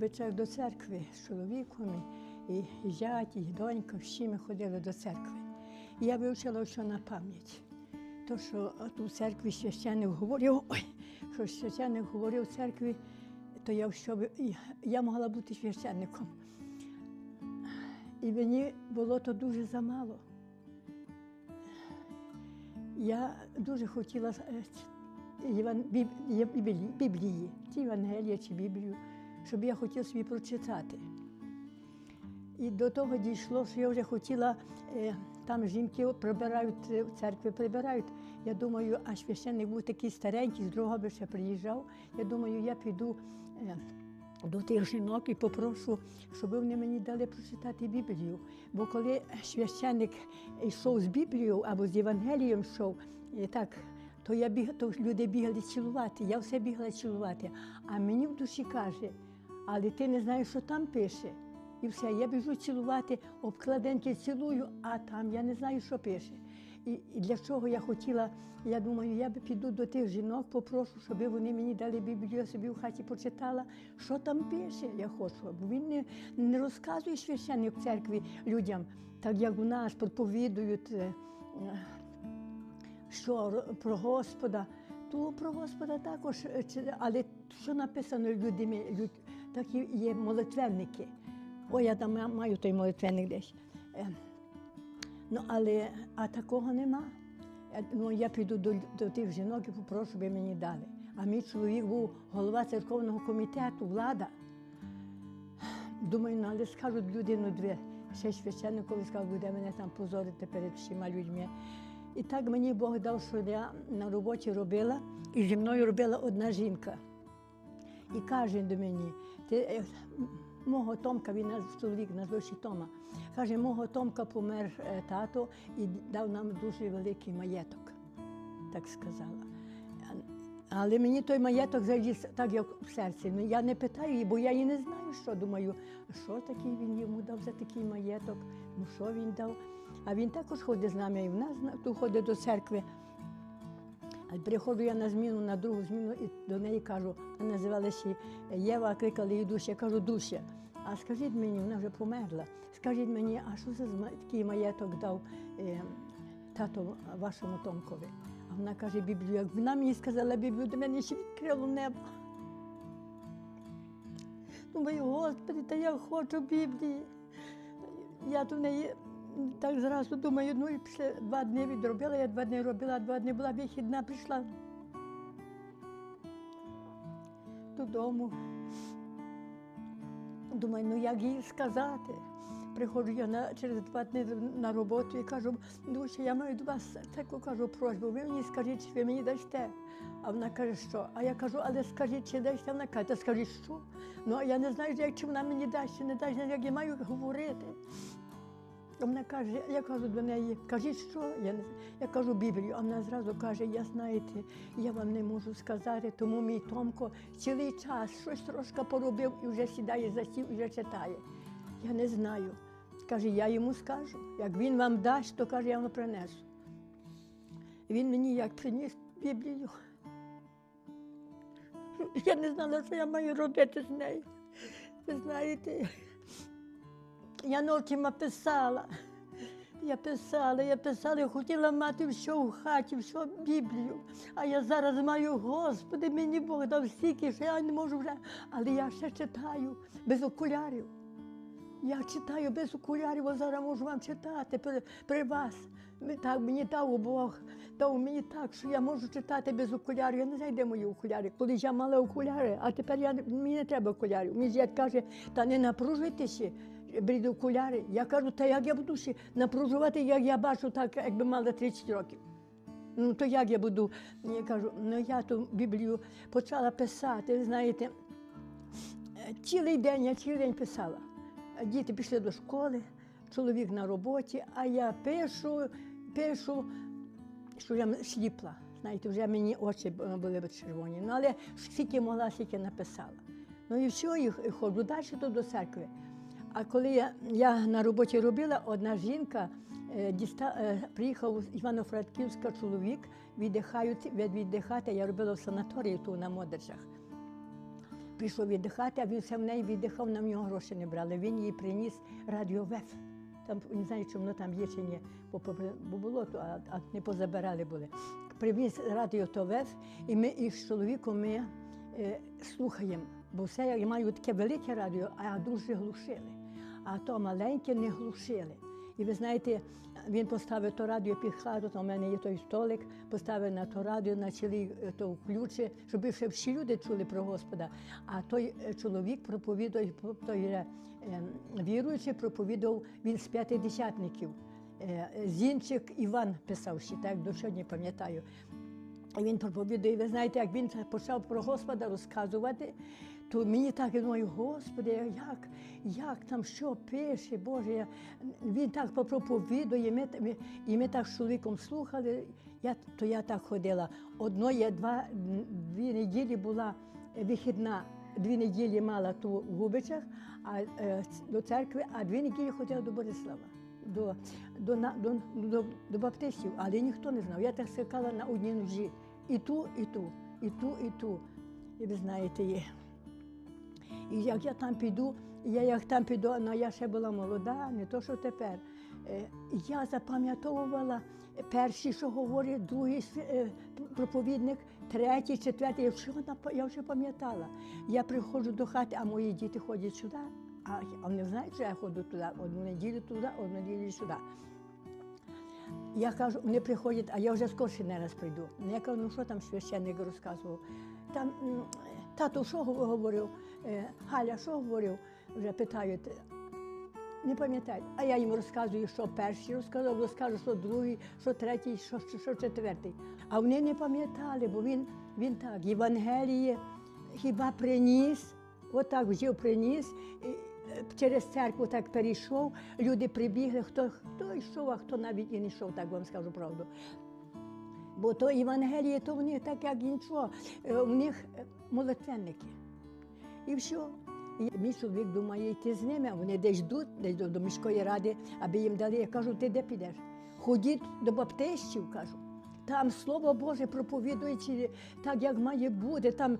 обичаю до церкви з чоловіком, і, зять, і донька, всі ми ходили до церкви. І я вивчила що на пам'ять. То, що в церкві священник говорив, ой, що священник говорив в церкві, то я, що, я могла бути священником. І мені було то дуже замало. Я дуже хотіла е, Біблії, чи Євангелія, чи Біблію, щоб я хотіла собі прочитати. І до того дійшло, що я вже хотіла, е, там жінки прибирають е, в церкві, прибирають. Я думаю, а священник був такий старенький, з другого ще приїжджав. Я думаю, я піду е, до тих жінок і попрошу, щоб вони мені дали прочитати Біблію. Бо коли священник йшов з Біблією або з Євангелієм йшов, так, то, я біг, то люди бігали цілувати, я все бігла цілувати. А мені в душі каже, але ти не знаєш, що там пише. І все, я біжу цілувати, обкладинки цілую, а там я не знаю, що пише. І, і для чого я хотіла, я думаю, я би піду до тих жінок, попрошу, щоб вони мені дали Біблію, я собі в хаті почитала, що там пише, я хочу. Бо він не, не розказує священник в церкві людям, так як у нас проповідують, е, е, що про Господа. То про Господа також, е, але що написано людьми, люд, такі є молитвенники. Ой, я там маю той молитвенник десь. Е, Ну, але а такого нема. Я, ну, я піду до, до тих жінок і попрошу, щоб мені дали. А мій чоловік був голова церковного комітету, влада. Думаю, ну, але скажуть людину дві. Ще священник коли сказав, буде мене там позорити перед всіма людьми. І так мені Бог дав, що я на роботі робила, і зі мною робила одна жінка. І каже до мені, ти мого Томка, він наш чоловік назвав ще Тома. Каже, мого Томка помер тато і дав нам дуже великий маєток, так сказала. Але мені той маєток заліз так, як в серці. Ну, я не питаю її, бо я її не знаю, що думаю, що такий він йому дав за такий маєток, ну що він дав. А він також ходить з нами, і в нас на- тут ходить до церкви. Приходжу я на зміну, на другу зміну, і до неї кажу, вона називалася Єва, кликали її Дуся. Я кажу, Дуся, а скажіть мені, вона вже померла. Скажіть мені, а що за такий маєток дав е, тато вашому Томкові? А вона каже Біблію. Як вона мені сказала Біблію, до мене ще відкрило небо. Думаю, Господи, та я хочу Біблії. Я до неї так зразу думаю, ну і після два дні відробила, я два дні робила, два дні була вихідна, прийшла додому. Думаю, ну як їй сказати? Приходжу я на, через два дні на роботу і кажу, Дуся, я маю до вас таку кажу просьбу, ви мені скажіть, чи ви мені дасте. А вона каже, що? А я кажу, але скажіть, чи дасте? Вона каже, та скажіть, що? Ну, а я не знаю, як чи вона мені дасть, чи не дасть, як я маю говорити. Вона каже, я кажу до неї, кажіть що? Я, не, я кажу Біблію, а вона зразу каже, я знаєте, я вам не можу сказати, тому мій Томко цілий час щось трошки поробив і вже сідає за стіл і вже читає. Я не знаю. Каже, я йому скажу. Як він вам дасть, то каже, я вам принесу. Він мені як приніс Біблію. Я не знала, що я маю робити з нею. Ви знаєте, я ночима писала. Я писала, я писала, я хотіла мати все в хаті, все Біблію. А я зараз маю, Господи, мені Бог дав стільки, що я не можу вже. Але я ще читаю без окулярів. Я читаю без окулярів, а зараз можу вам читати при, при вас. Так мені дав Бог, дав мені так, що я можу читати без окулярів. Я не знаю, де мої окуляри. Колись я мала окуляри, а тепер я, мені не треба окулярів. Мій зять каже, та не напружуйтеся, беріть окуляри. Я кажу, та як я буду ще напружувати, як я бачу, так, якби мала 30 років. Ну то як я буду? Я кажу, ну я ту Біблію почала писати, знаєте, Е, Цілий день я цілий день писала. Діти пішли до школи, чоловік на роботі, а я пишу, пишу, що я сліпла. Знаєте, вже мені очі були червоні. Ну, але скільки могла, стільки написала. Ну і все, і ходжу далі до церкви. А коли я, я на роботі робила, одна жінка е, діста, е, приїхав з Івано-Франківська чоловік, віддихають, від- віддихати, я робила в санаторії тут на Модержах. прийшов віддихати, а він все в неї віддихав, на нього гроші не брали. Він їй приніс радіо ВЕФ. Там не знаю, чи воно там є чи ні, бо, було, а, а не позабирали були. Привіз радіо то ВЕФ, і ми із чоловіком ми е, слухаємо. Бо все я маю таке велике радіо, а дуже глушили. А то маленьке не глушили. І ви знаєте, він поставив то радіо під хату, там у мене є той столик, поставив на то радіо, чолі е, то включи, щоб ще всі люди чули про Господа. А той е, чоловік проповідує, той е, е, віруючий проповідував він з п'ятидесятників. Зінчик Іван писав ще, так до сьогодні пам'ятаю. Він проповідує, ви знаєте, як він почав про Господа розказувати, то мені так я думаю, Господи, як, як там що пише, Боже, я, він так попроповідує, ми, ми, і ми так з чоловіком слухали, я, то я так ходила. Одно я два, дві неділі була вихідна, дві неділі мала ту в Губичах а, е, до церкви, а дві неділі ходила до Борислава до, до, до, до, до баптистів, але ніхто не знав. Я так скакала на одній ножі. І ту, і ту, і ту, і ту. І ви знаєте, є. І як я там піду, я як там піду, ну я ще була молода, не то, що тепер. Е, Я запам'ятовувала перші, що говорить, другий е, проповідник, третій, четвертий. Я вже, я вже пам'ятала. Я приходжу до хати, а мої діти ходять сюди. А, вони знають, що я ходжу туди, одну неділю туди, одну неділю сюди. Я кажу, вони приходять, а я вже скорше не раз прийду. Ну, Я кажу, ну що там священник розказував? Там м, тато що говорив, Е, Галя, що говорив? Вже питають. Не пам'ятаю. А я їм розказую, що перший розказав, розкажу, що другий, що третій, що, що, що четвертий. А вони не пам'ятали, бо він, він так, Євангеліє хіба приніс, отак взяв приніс, е, через церкву так перейшов, люди прибігли, хто, хто йшов, а хто навіть і не йшов, так вам скажу правду. Бо то Євангеліє, то в них так, як нічого, е, у них е, молитвенники. І все. І мій чоловік думає йти з ними, вони десь йдуть, десь до, міської ради, аби їм дали. Я кажу, ти де підеш? Ходіть до баптистів, кажу. Там Слово Боже проповідуючи так, як має бути. Там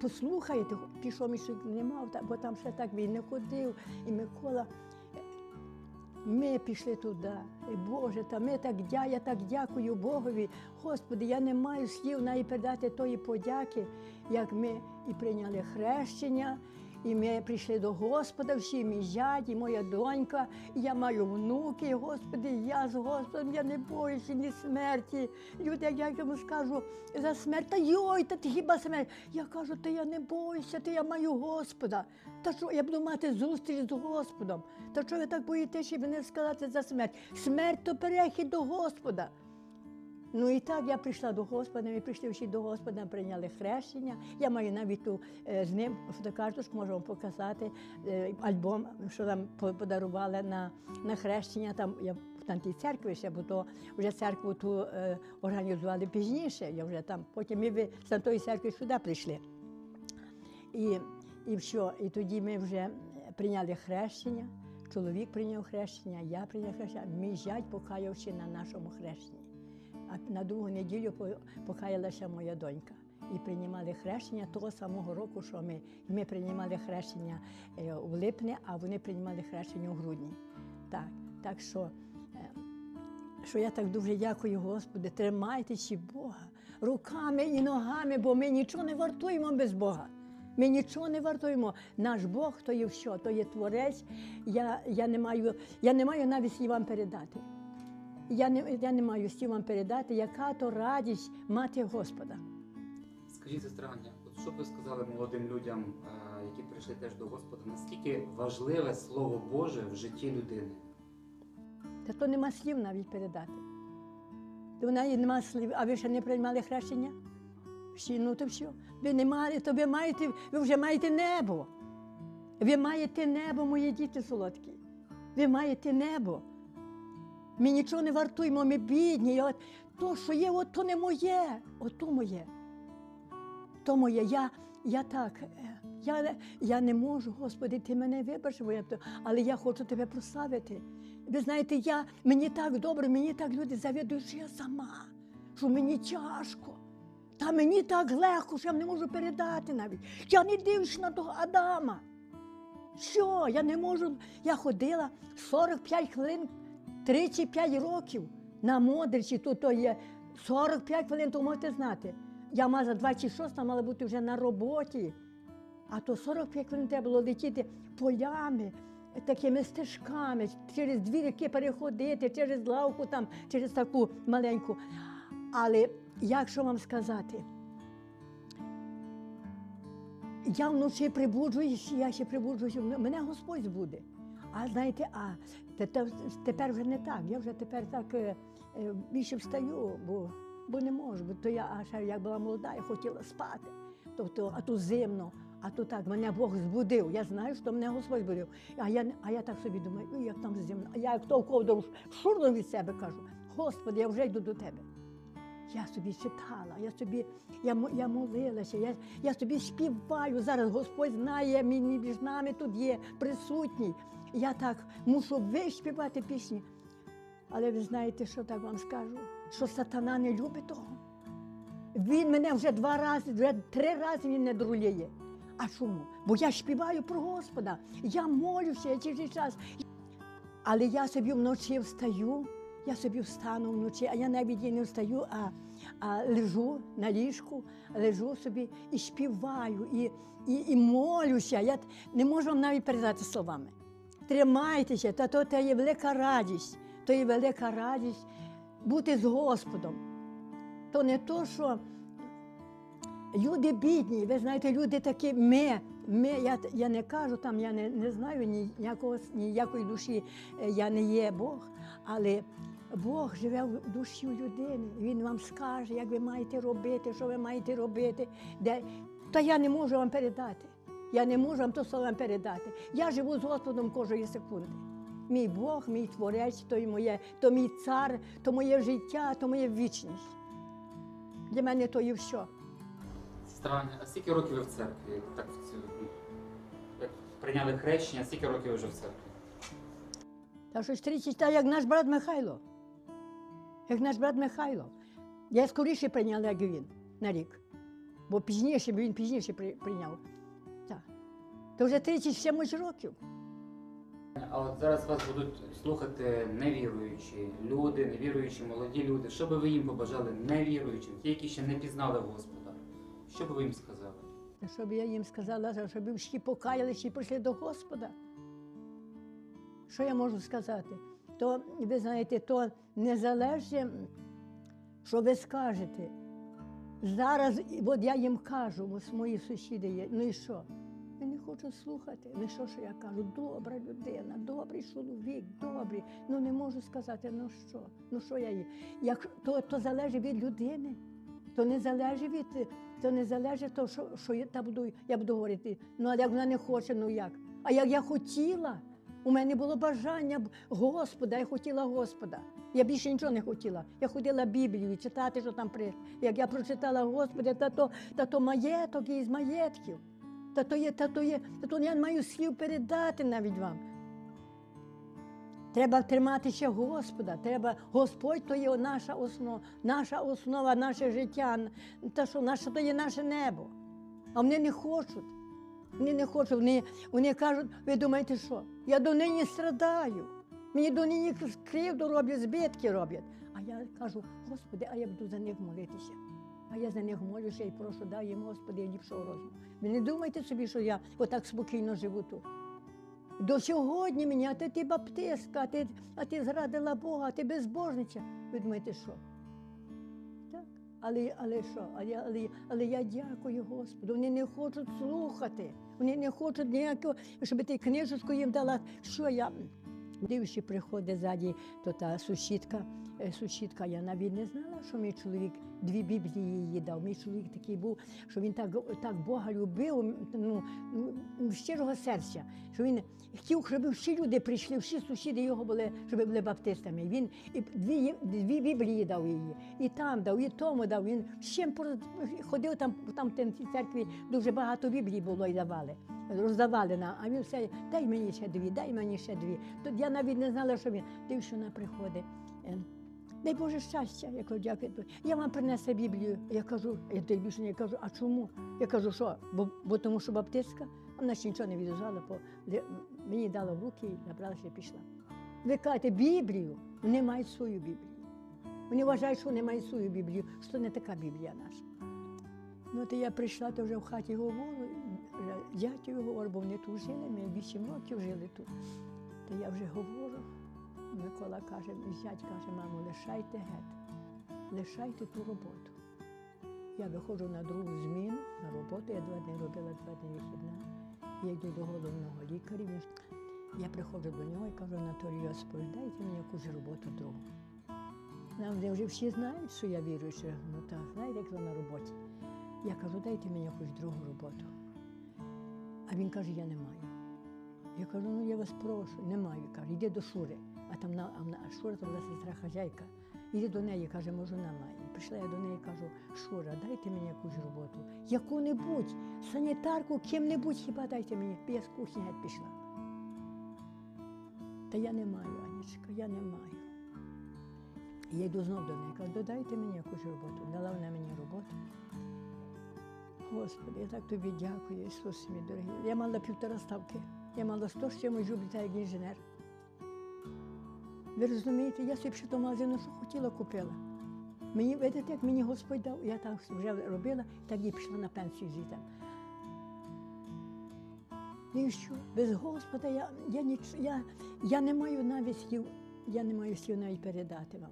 послухайте, пішов чоловік, не мав, бо там ще так він не ходив. І Микола. Ми пішли туди. І Боже, та ми так дя, я так дякую Богові. Господи, я не маю слів навіть передати тої подяки, як ми і прийняли хрещення, і ми прийшли до Господа, всі мій зять, і моя донька, і я маю внуки, Господи, я з Господом, я не боюся ні смерті. Люди, я йому скажу за смерть, та йой, та ти хіба смерть? Я кажу, та я не боюся, та я маю Господа. Та що я буду мати зустріч з Господом? Та що ви так боїтеся, щоб не сказати за смерть? Смерть то перехід до Господа. Ну і так я прийшла до Господа, ми прийшли всі до Господа, прийняли хрещення. Я маю навіть ту е, з ним фотокарточку, можу вам показати, е, альбом, що нам подарували на, на хрещення. Там я в там церкві ще, бо то вже церкву ту е, організували пізніше. Я вже там, потім ми з тої церкви сюди прийшли. І, і все. І тоді ми вже прийняли хрещення. Чоловік прийняв хрещення, я прийняв хрещення, мій зять покаявся на нашому хрещенні. А на другу неділю по- покаялася моя донька. І приймали хрещення того самого року, що ми. І Ми приймали хрещення е, у липні, а вони приймали хрещення у грудні. Так, так що, е, що я так дуже дякую Господи, тримайтеся Бога руками і ногами, бо ми нічого не вартуємо без Бога. Ми нічого не вартуємо. Наш Бог то є все, то є творець. Я, я, не, маю, я не маю навіть слів вам передати. Я не, я не маю слів вам передати, яка то радість мати Господа. Скажіть, сестра Аня, от що б ви сказали молодим людям, е, які прийшли теж до Господа, наскільки важливе Слово Боже в житті людини? Та то нема слів навіть передати. То в неї нема слів, а ви ще не приймали хрещення? Всі, ну то все. Ви не мали, то ви маєте, ви вже маєте небо. Ви маєте небо, мої діти солодкі. Ви маєте небо. Ми нічого не вартуємо, ми бідні. От, то, що є, от то не моє, от то моє. То моє. Я, я так, е, я, я не можу, Господи, ти мене вибач, але я хочу тебе прославити. Ви знаєте, я, мені так добре, мені так люди завідують, що я сама, що мені тяжко. Та мені так легко, що я не можу передати навіть. Я не дивлюсь на того Адама. Що? Я не можу. Я ходила 45 хвилин, 35 років на Модричі, тут то є 45 хвилин, то можете знати. Я мала 26 мала бути вже на роботі. А то 45 хвилин треба було летіти полями, такими стежками, через дві ріки переходити, через лавку, там, через таку маленьку. Але як що вам сказати? Я вночі прибуджуюсь, я ще прибуджуюсь, мене Господь збуде. А знаєте, а те- те- тепер вже не так. Я вже тепер так е, е, більше встаю, бо, бо не можу. Бо то я ще як була молода, я хотіла спати. Тобто, а то зимно, а то так, мене Бог збудив. Я знаю, що мене Господь збудив. А я, а я так собі думаю, «Ой, як там зимно. А я як то в ковдру від себе кажу, Господи, я вже йду до тебе. Я собі читала, я собі я, я молилася, я, я собі співаю. Зараз Господь знає, він між нами тут є присутній. Я так мушу виспівати пісні. Але ви знаєте, що так вам скажу? Що сатана не любить того. Він мене вже два рази, вже три рази він не друліє. А чому? Бо я співаю про Господа, я молюся я через час. Але я собі вночі встаю, я собі встану вночі, а я навіть і не встаю, а, а лежу на ліжку, лежу собі і співаю, і, і, і молюся. Я не можу вам навіть передати словами. Тримайтеся, та то, є велика радість, то є велика радість бути з Господом. То не то, що люди бідні, ви знаєте, люди такі ми. Ми, я, я не кажу там, я не, не знаю ніякого, ніякої душі, е, я не є Бог, але Бог живе в душі людини. Він вам скаже, як ви маєте робити, що ви маєте робити. Де... Та я не можу вам передати. Я не можу вам то словом передати. Я живу з Господом кожної секунди. Мій Бог, мій творець, то, й моє, то мій цар, то моє життя, то моя вічність. Для мене то і все. Сестра а скільки років ви в церкві? Так, як прийняли хрещення, скільки років ви вже в церкві? Та щось 30, та як наш брат Михайло. Як наш брат Михайло. Я скоріше прийняла, як він, на рік. Бо пізніше, бо він пізніше прийняв. То вже 37 років. А от зараз вас будуть слухати невіруючі люди, невіруючі молоді люди. Що би ви їм побажали невіруючим, ті, які ще не пізнали Господа? Що би ви їм сказали? Та Щоб я їм сказала, щоб всі покаялися і прийшли до Господа. Що я можу сказати? То, ви знаєте, то не залежить, що ви скажете. Зараз, от я їм кажу, ось мої сусіди є, ну і що? Хочу слухати. Ну що, що я кажу? Добра людина, добрий чоловік, добрий. Ну не можу сказати, ну що? Ну що я їм? Як, то, то залежить від людини. То не залежить від, то не залежить того, що, що я, та буду, я буду говорити. Ну, а як вона не хоче, ну як? А як я хотіла, у мене було бажання Господа, я хотіла Господа. Я більше нічого не хотіла. Я ходила Біблію читати, що там при. Як я прочитала Господа, та то, та то маєток із маєтків. Та то є, та то є, та то я не маю слів передати навіть вам. Треба триматися Господа. Треба, Господь то є наша основа, наша основа, наше життя. Та що наше то є наше небо. А вони не хочуть. Вони не хочуть, вони, вони кажуть, ви думаєте, що? Я до нині страдаю. Мені до нині кривду роблять, збитки роблять. А я кажу, Господи, а я буду за них молитися. А я за них молюся і прошу, дай їм, Господи, ліпшого розуму. Ви не думайте собі, що я отак спокійно живу тут. До сьогодні мені, а ти, ти баптистка, а ти, а ти зрадила Бога, а ти безбожниця. Ви думаєте, що? Так. Але, але що? Але, але, але я дякую Господу. Вони не хочуть слухати. Вони не хочуть ніякого, щоб ти книжечку їм дала. Що я? Дивишся, приходить ззаді, то та сусідка, е, сусідка, я навіть не знала, що мій чоловік дві біблії їй дав. Мій чоловік такий був, що він так, так Бога любив, ну, щирого серця, що він хотів, щоб всі люди прийшли, всі сусіди його були, щоб були баптистами. Він і дві, дві біблії дав її, і там дав, і тому дав. Він всім ходив там, там в тій церкві дуже багато біблій було і давали. Роздавали нам, а він все, дай мені ще дві, дай мені ще дві. Тут я навіть не знала, що він. Див, що вона приходить. е, Дай Боже щастя. Я кажу, дякую. Я вам принесла Біблію. Я кажу, я тобі більше кажу, а чому? Я кажу, що? Бо, бо тому що баптистка, вона ще нічого не відв'язала, бо мені дала в руки і набралася і пішла. Ви кажете, Біблію, вони мають свою Біблію. Вони вважають, що вони мають свою Біблію, що не така Біблія наша. Ну, то я прийшла, то вже в хаті говорю, вже дядькові говорю, бо вони тут жили, ми вісім років жили тут. То я вже говорю. Микола каже, зять каже, мамо, лишайте геть, лишайте ту роботу. Я виходжу на другу зміну на роботу, я два дні робила, два дні вихідна. Я йду до головного лікаря. Я приходжу до нього і кажу, Анатолій дайте мені якусь роботу другу. Нам вже всі знають, що я віруюча. Ну так, знаєте, як на роботі. Я кажу, дайте мені якусь другу роботу. А він каже, я не маю. Я кажу, ну я вас прошу, не маю. Каже, йди до Шури. А там на, а Шура там була сестра хазяйка. Іди до неї, каже, може, вона має. Прийшла я до неї кажу, Шура, дайте мені якусь роботу. Яку-небудь, санітарку, ким-небудь хіба дайте мені. Я з кухні геть пішла. Та я не маю, Анічка, я не маю. І я йду знов до неї, кажу, додайте мені якусь роботу. Дала вона мені роботу. Господи, я так тобі дякую, Ісус мій дорогий. Я мала півтора ставки. Я мала 100 з чимось жубліта як інженер. Ви розумієте, я собі ще до магазину, що хотіла, купила. Мені, видите, як мені Господь дав, я так вже робила, так і пішла на пенсію звідти. І що? Без Господа я, я, ніч, я, я не маю навіть слів, я не маю слів навіть передати вам.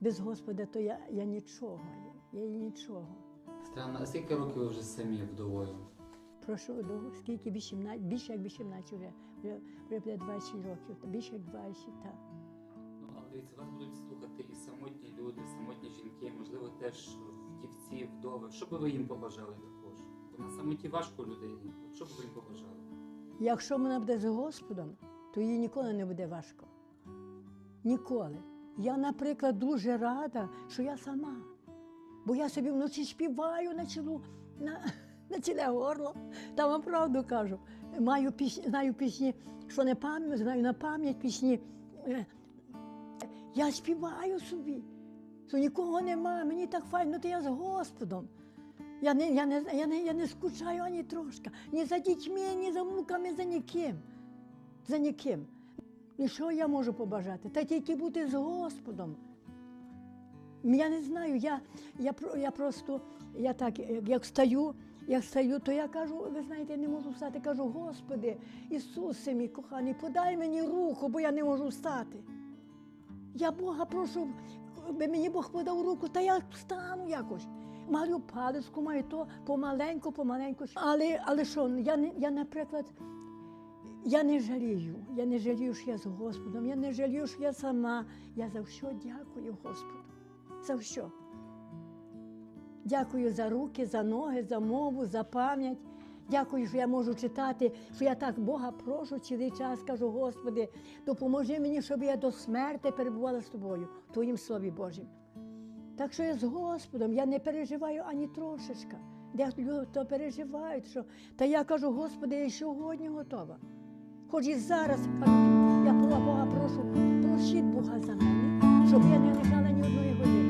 Без Господа то я, я нічого, я, я нічого. Странно, а скільки років ви вже самі вдовою? Прошу довго, скільки 18, більше як 18 вже, вже, вже буде 20 років, та більше як 20, так. Ну, але дивіться, вас будуть слухати і самотні люди, самотні жінки, можливо, теж вдівці, вдови. Що би ви їм побажали також? Бо на самоті важко. От Що б ви їм побажали? Якщо вона буде з Господом, то їй ніколи не буде важко. Ніколи. Я, наприклад, дуже рада, що я сама. Бо я собі вночі співаю на цілу, на, на ціле горло. Та вам правду кажу. Маю пісні, знаю пісні, що не пам'ятаю, знаю на пам'ять пісні. Е, Я співаю собі, що нікого нема, мені так файно, то я з Господом. Я не, я, не, я, не, я не скучаю ані трошки. Ні за дітьми, ні за внуками, за ніким. За ніким. І що я можу побажати? Та тільки бути з Господом. Я не знаю, я, я, я просто, я так, як, як стаю, як стаю, то я кажу, ви знаєте, я не можу встати. Кажу, Господи, Ісусе мій коханий, подай мені руку, бо я не можу встати. Я Бога прошу, би мені Бог подав руку, та я встану якось. Маю паличку, маю то помаленьку, помаленьку. Але, але що, я, я, наприклад, я не жалію. Я не жалію, що я з Господом. Я не жалію, що я сама. Я за все дякую Господу. За все. Дякую за руки, за ноги, за мову, за пам'ять. Дякую, що я можу читати, що я так Бога прошу цілий час, кажу, Господи, допоможи мені, щоб я до смерти перебувала з тобою, в Твоїм Слові Божім. Так що я з Господом, я не переживаю ані трошечка. Де люди то переживають, що. Та я кажу, Господи, я сьогодні готова. Хоч і зараз я Бога прошу, просіть Бога за мене, щоб я не лежала ні одної години.